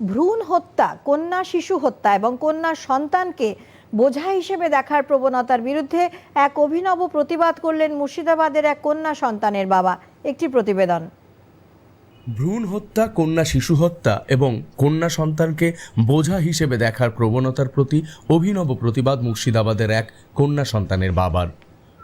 ভ্রূণ হত্যা, কন্যা শিশু হত্যা এবং কন্যা সন্তানকে বোঝা হিসেবে দেখার প্রবণতার বিরুদ্ধে এক অভিনব প্রতিবাদ করলেন মুর্শিদাবাদের এক কন্যা সন্তানের বাবা। একটি প্রতিবেদন। ভ্রূণ হত্যা, কন্যা শিশু হত্যা এবং কন্যা সন্তানকে বোঝা হিসেবে দেখার প্রবণতার প্রতি অভিনব প্রতিবাদ মুর্শিদাবাদের এক কন্যা সন্তানের বাবার।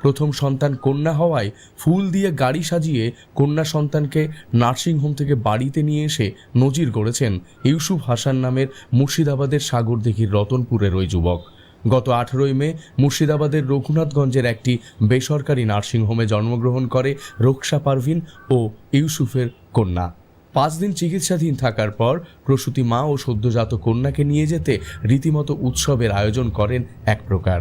প্রথম সন্তান কন্যা হওয়ায় ফুল দিয়ে গাড়ি সাজিয়ে কন্যা সন্তানকে নার্সিংহোম থেকে বাড়িতে নিয়ে এসে নজির গড়েছেন ইউসুফ হাসান নামের মুর্শিদাবাদের সাগরদিঘির রতনপুরের ওই যুবক। গত আঠেরোই মে মুর্শিদাবাদের রঘুনাথগঞ্জের একটি বেসরকারি নার্সিংহোমে জন্মগ্রহণ করে রোকসা পারভিন ও ইউসুফের কন্যা। পাঁচ দিন চিকিৎসাধীন থাকার পর প্রসূতি মা ও সদ্যজাত কন্যাকে নিয়ে যেতে রীতিমতো উৎসবের আয়োজন করেন এক প্রকার।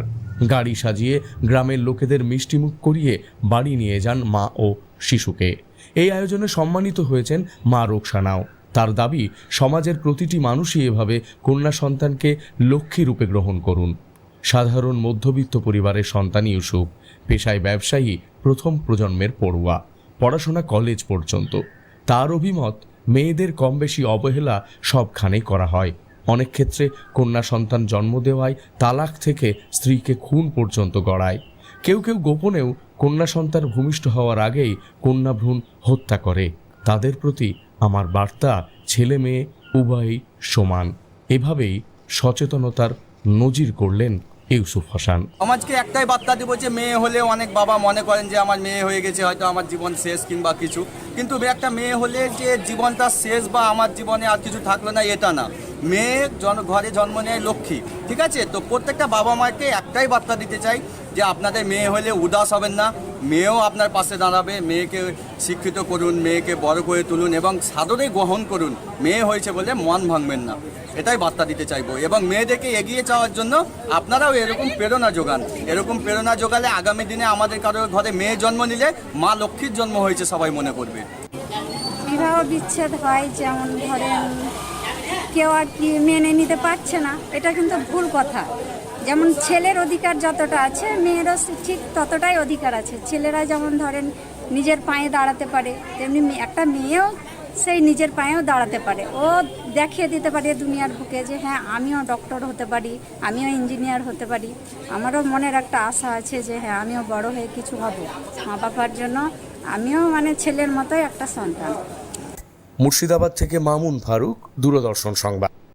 গাড়ি সাজিয়ে গ্রামের লোকেদের মিষ্টিমুখ করিয়ে বাড়ি নিয়ে যান মা ও শিশুকে। এই আয়োজনে সম্মানিত হয়েছেন মা রোকসানাও। তার দাবি, সমাজের প্রতিটি মানুষই এভাবে কন্যা সন্তানকে লক্ষ্মী রূপে গ্রহণ করুন। সাধারণ মধ্যবিত্ত পরিবারের সন্তান ইউসুফ, পেশায় ব্যবসায়ী, প্রথম প্রজন্মের পড়ুয়া, পড়াশোনা কলেজ পর্যন্ত। তার অভিমত, মেয়েদের কম বেশি অবহেলা সবখানেই করা হয়। অনেক ক্ষেত্রে কন্যা সন্তান জন্ম দেওয়ায় তালাক থেকে স্ত্রীকে খুন পর্যন্ত গড়ায়। কেউ কেউ গোপনেও কন্যা সন্তান ভূমিষ্ঠ হওয়ার আগেই কন্যা ভ্রূণ হত্যা করে। তাদের প্রতি আমার বার্তা, ছেলে মেয়ে উভয়ই সমান। এভাবেই সচেতনতার নজির করলেন ইউসুফ হাসান। সমাজকে একটাই বার্তা দেবো যে, মেয়ে হলে অনেক বাবা মনে করেন যে, আমার মেয়ে হয়ে গেছে, হয়তো আমার জীবন শেষ কিংবা কিছু। কিন্তু একটা মেয়ে হলে যে জীবনটা শেষ বা আমার জীবনে আর কিছু থাকল না, এটা না। মেয়ে জন, ঘরে জন্ম নেয় লক্ষ্মী, ঠিক আছে? তো প্রত্যেকটা বাবা মাকে একটাই বার্তা দিতে চাই যে আপনাদের মেয়ে হলে উদাস হবেন না, মেয়েও আপনার পাশে দাঁড়াবে, মেয়েকে শিক্ষিত করুন, মেয়েকে বড় করে তুলুন এবং সাদরে গ্রহণ করুন। মেয়ে হয়েছে বলে মন ভাঙবেন না, এটাই বার্তা দিতে চাইব। এবং মেয়েদেরকে এগিয়ে যাওয়ার জন্য আপনারাও এরকম প্রেরণা যোগান। এরকম প্রেরণা যোগালে আগামী দিনে আমাদের কারোর ঘরে মেয়ে জন্ম নিলে মা লক্ষ্মীর জন্ম হয়েছে সবাই মনে করবে। বিবাহ বিচ্ছেদ হয় যেমন ধরেন কেউ আর কি মেনে নিতে পারছে না। এটা কিন্তু ভুল কথা। যেমন ছেলের অধিকার যতটা আছে, মেয়েরও ঠিক ততটাই অধিকার আছে। ছেলেরা যেমন ধরেন নিজের পায়ে দাঁড়াতে পারে, তেমনি একটা মেয়েও সেই নিজের পায়েও দাঁড়াতে পারে। ও দেখিয়ে দিতে পারে দুনিয়ার বুকে যে হ্যাঁ আমিও ডক্টর হতে পারি, আমিও ইঞ্জিনিয়ার হতে পারি। আমারও মনের একটা আশা আছে যে হ্যাঁ আমিও বড় হয়ে কিছু হব। মা বাবার জন্য আমিও মানে ছেলের মতোই একটা সন্তান। মুর্শিদাবাদ থেকে মামুন ফারুক দূরদর্শন সংবাদ।